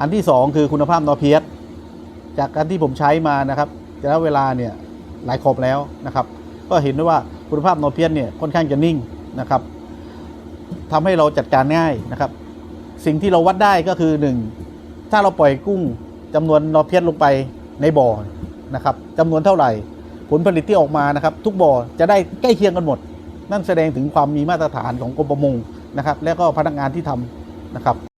อันที่สองคือคุณภาพนอเพียสจากการที่ผมใช้มานะครับระยะเวลาเนี่ยหลายขอบแล้วนะครับ ก็เห็นได้ว่าคุณภาพนอเพียสเนี่ยค่อนข้างจะนิ่งนะครับทำให้เราจัดการง่ายนะครับ สิ่งที่เราวัดได้ก็คือหนึ่งถ้าเราปล่อยกุ้งจำนวนนอเพียสลงไปในบ่อนะครับจำนวนเท่าไหร่ ผลผลิตที่ออกมานะครับ ทุกบ่อจะได้ใกล้เคียงกันหมด นั่นแสดงถึงความมีมาตรฐานของกรมประมงนะครับ และก็พนักงานที่ทำนะครับ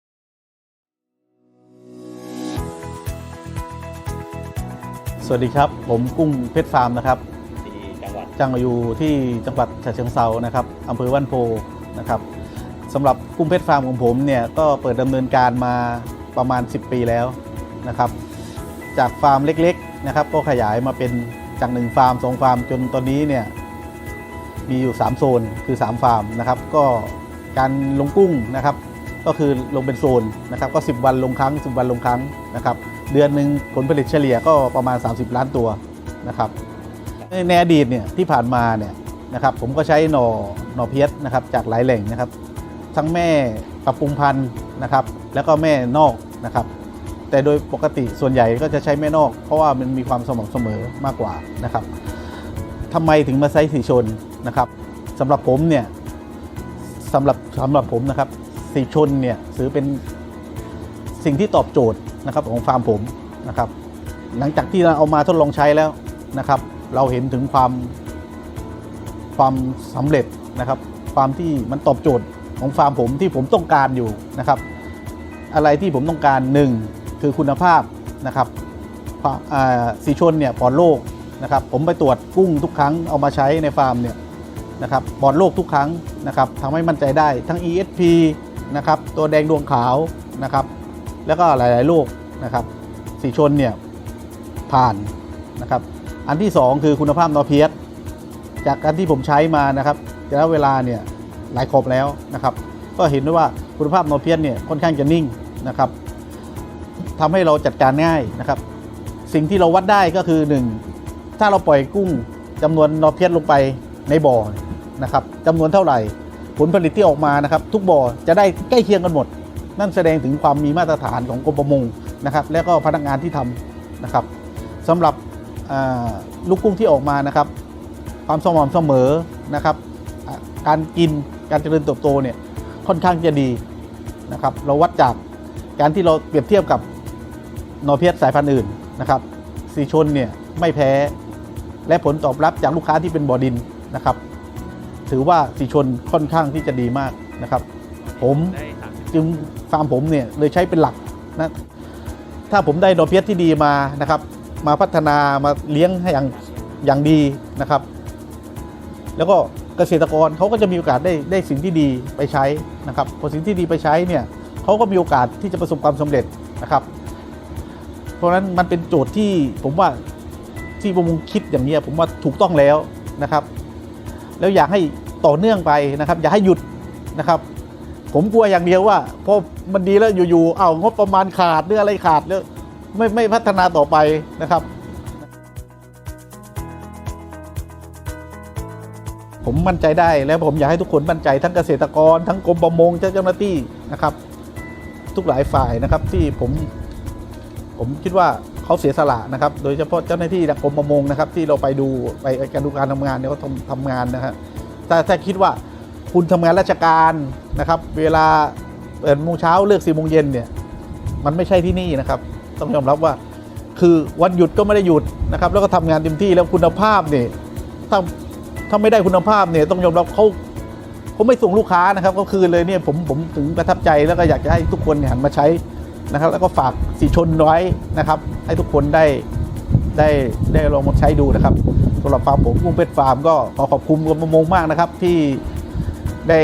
วัสดีครับ ผมกุ้งเพชรฟาร์มนะครับที่จังหวัดจังอยู่ที่จังหวัดฉะเชิงเซานะครับอำเภอบ้านโพนะครับสำหรับกุ้งเพชรฟาร์มของผมเนี่ยก็เปิดดำเนินการมาประมาณ 10 ปีแล้วนะครับ จากฟาร์มเล็กๆนะครับ ก็ขยายมาเป็นจากหนึ่งฟาร์มสองฟาร์มจนตอนนี้เนี่ยมีอยู่ 3 โซนคือ 3 ฟาร์มนะครับ ก็การลงกุ้งนะครับ ก็คือลงเป็นโซนนะครับ ก็ 10 วันลงครั้ง 10 วันลงครั้งนะครับ เดือนหนึ่งผลผลิตเฉลี่ยก็ประมาณ 30 ล้านตัวนะครับในในอดีตเนี่ยที่ผ่านมาเนี่ยนะครับผมก็ใช้หน่อหน่อเพียสนะครับจากหลายแหล่งนะครับ ทั้งแม่ปรับปรุงพันธุ์นะครับแล้วก็แม่นอกนะครับ แต่โดยปกติส่วนใหญ่ก็จะใช้แม่นอก เพราะว่ามันมีความสม่ำเสมอมากกว่านะครับทำไมถึงมาใช้สีชนนะครับสำหรับผมเนี่ยสำหรับสำหรับผมนะครับสีชนเนี่ยถือเป็น สิ่งที่ตอบโจทย์นะครับของฟาร์มผมนะครับ หลังจากที่เราเอามาทดลองใช้แล้วนะครับ เราเห็นถึงความความสำเร็จนะครับ ความที่มันตอบโจทย์ของฟาร์มผมที่ผมต้องการอยู่นะครับ อะไรที่ผมต้องการหนึ่งคือคุณภาพนะครับสีชนเนี่ยปลอดโรคนะครับ ผมไปตรวจกุ้งทุกครั้งเอามาใช้ในฟาร์มเนี่ยนะครับปลอดโรคทุกครั้งนะครับทำให้มั่นใจได้ทั้ง ESP นะครับตัวแดงดวงขาวนะครับ แล้วก็หลายๆโรคนะครับสีชนเนี่ยผ่านนะครับอันที่สองคือคุณภาพนอเพียสจากการที่ผมใช้มานะครับระยะเวลาเนี่ยหลายขอบแล้วนะครับก็เห็นได้ว่าคุณภาพนอเพียสเนี่ยค่อนข้างจะนิ่งนะครับทำให้เราจัดการง่ายนะครับ สิ่งที่เราวัดได้ก็คือหนึ่งถ้าเราปล่อยกุ้งจำนวนนอเพียสลงไปในบ่อนะครับจำนวนเท่าไหร่ ผลผลิตที่ออกมานะครับ ทุกบ่อจะได้ใกล้เคียงกันหมด นั่นแสดงถึงความมีมาตรฐานของกรมประมงนะครับ และก็พนักงานที่ทำนะครับสำหรับลูกกุ้งที่ออกมานะครับ ความสม่ำเสมอนะครับ การกินการเจริญเติบโตเนี่ยค่อนข้างจะดีนะครับ เราวัดจากการที่เราเปรียบเทียบกับนอเพียสสายพันธุ์อื่นนะครับสีชนเนี่ยไม่แพ้และผลตอบรับจากลูกค้าที่เป็นบ่อดินนะครับ ถือว่าสีชนค่อนข้างที่จะดีมากนะครับ ผม จึงฟาร์มผมเนี่ยเลยใช้เป็นหลักนะถ้าผมได้ดอเพียสที่ดีมานะครับ มาพัฒนามาเลี้ยงให้อย่างอย่างดีนะครับ แล้วก็เกษตรกรเขาก็จะมีโอกาสได้ได้สิ่งที่ดีไปใช้นะครับพอสิ่งที่ดีไปใช้เนี่ยเขาก็มีโอกาสที่จะประสบความสำเร็จนะครับ เพราะฉะนั้นมันเป็นโจทย์ที่ผมว่าที่ประมงคิดอย่างนี้ผมว่าถูกต้องแล้วนะครับ แล้วอยากให้ต่อเนื่องไปนะครับ อย่าให้หยุดนะครับ ผมกลัวอย่างเดียวว่าพอมันดีแล้วอยู่ๆ เอางบประมาณขาดหรืออะไรขาดแล้วไม่ไม่พัฒนาต่อไปนะครับ ผมมั่นใจได้แล้วผมอยากให้ทุกคนมั่นใจทั้งเกษตรกร ทั้งกรมประมงเจ้าหน้าที่นะครับ ทุกหลายฝ่ายนะครับที่ผม ผมคิดว่าเขาเสียสละนะครับ โดยเฉพาะเจ้าหน้าที่กรมประมงนะครับ ที่เราไปดูไปการดูการทำงานเนี่ยเขาทำทำงานนะฮะถ้าถ้าคิดว่า คุณทำงานราชการนะครับ เวลาเปิดโมงเช้าเลิกสี่โมงเย็นเนี่ย มันไม่ใช่ที่นี่นะครับ ต้องยอมรับว่า คือวันหยุดก็ไม่ได้หยุดนะครับ แล้วก็ทำงานเต็มที่แล้วคุณภาพเนี่ยถ้าถ้าไม่ได้คุณภาพเนี่ยต้องยอมรับเขาเขาไม่ส่งลูกค้านะครับก็คือเลยเนี่ยผมผมถึงประทับใจแล้วก็อยากจะให้ทุกคนเนี่ยหันมาใช้นะครับ แล้วก็ฝากสีชนไว้นะครับ ให้ทุกคนได้ได้ได้ลองมาใช้ดูนะครับสำหรับฟาร์มผมกุ้งเป็ดฟาร์มก็ขอขอบคุณกรมประมงมากนะครับที่ ได้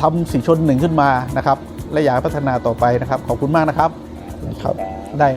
ทำสีชนหนึ่งขึ้นมานะครับ และอยากพัฒนาต่อไปนะครับ ขอบคุณมากนะครับครับได้